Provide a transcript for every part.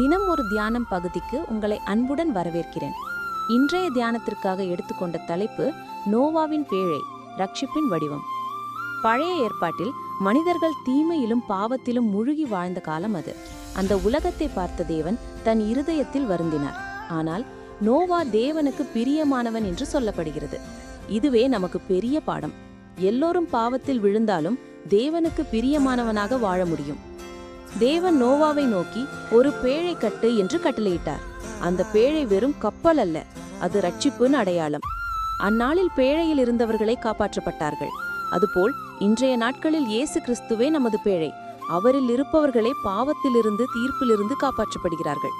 தினம் ஒரு தியானம் பகுதிக்கு உங்களை அன்புடன் வரவேற்கிறேன். இன்றைய தியானத்திற்காக எடுத்துக்கொண்ட தலைப்பு நோவாவின் பேழை ரட்சிப்பின் வடிவம். பழைய ஏற்பாட்டில் மனிதர்கள் தீமையிலும் பாவத்திலும் முழுகி வாழ்ந்த காலம் அது. அந்த உலகத்தை பார்த்த தேவன் தன் இருதயத்தில் வருந்தினார். ஆனால் நோவா தேவனுக்கு பிரியமானவன் என்று சொல்லப்படுகிறது. இதுவே நமக்கு பெரிய பாடம். எல்லோரும் பாவத்தில் விழுந்தாலும் தேவனுக்கு பிரியமானவனாக வாழ முடியும். தேவன் நோவாவை நோக்கி ஒரு பேழை கட்டு என்று கட்டளையிட்டார். அந்த பேழை வெறும் கப்பல் அல்ல அது ரட்சிப்புன்னு அடையாளம். அந்நாளில் பேழையில் இருந்தவர்களை காப்பாற்றப்பட்டார்கள். அதுபோல் இன்றைய நாட்களில் இயேசு கிறிஸ்துவே நமது பேழை. அவரில் இருப்பவர்களே பாவத்திலிருந்து தீர்ப்பிலிருந்து காப்பாற்றப்படுகிறார்கள்.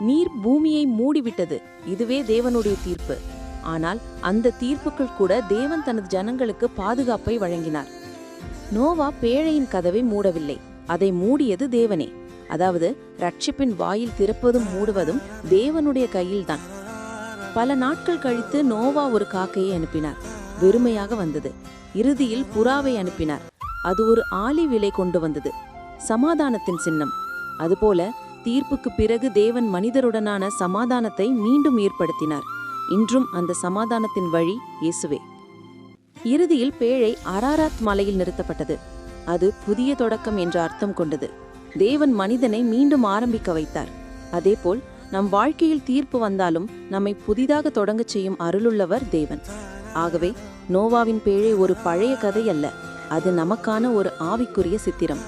நீர் பூமியை மூடிவிட்டது இதுவே தேவனுடைய தீர்ப்பு. ஆனால் அந்த தீர்ப்புக்குள் கூட தேவன் தனது ஜனங்களுக்கு பாதுகாப்பை வழங்கினார். நோவா பேழையின் கதவை மூடவில்லை. அதை மூடியது தேவனே. அதாவது ரட்சிப்பின் வாயில் திறப்பதும் மூடுவதும் தேவனுடைய கையில்தான். பல நாட்கள் கழித்து நோவா ஒரு காக்கையை அனுப்பினார். வெறுமையாக வந்தது. இறுதியில் புறாவை அனுப்பினார். அது ஒரு ஆலி விலை கொண்டு வந்தது. சமாதானத்தின் சின்னம். அதுபோல தீர்ப்புக்கு பிறகு தேவன் மனிதருடனான சமாதானத்தை மீண்டும் ஏற்படுத்தினார். இன்றும் அந்த சமாதானத்தின் வழி இயேசுவே. இறுதியில் பேழை அராராத் மலையில் நிறுத்தப்பட்டது. அது புதிய தொடக்கம் என்ற அர்த்தம் கொண்டது. தேவன் மனிதனை மீண்டும் ஆரம்பிக்க வைத்தார். அதேபோல் நம் வாழ்க்கையில் தீர்ப்பு வந்தாலும் நம்மை புதிதாக தொடங்கச் செய்யும் அருளுள்ளவர் தேவன். ஆகவே நோவாவின் பேழை ஒரு பழைய கதை அல்ல அது நமக்கான ஒரு ஆவிக்குரிய சித்திரம்.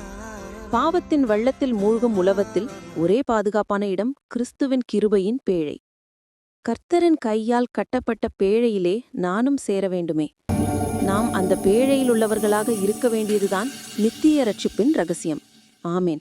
பாவத்தின் வெள்ளத்தில் மூழ்கும் உலவத்தில் ஒரே பாதுகாப்பான இடம் கிறிஸ்துவின் கிருபையின் பேழை. கர்த்தரின் கையால் கட்டப்பட்ட பேழையிலே நானும் சேர வேண்டுமே. நாம் அந்த பேழையில் உள்ளவர்களாக இருக்க வேண்டியதுதான் நித்திய ரட்சிப்பின் ரகசியம். ஆமேன்.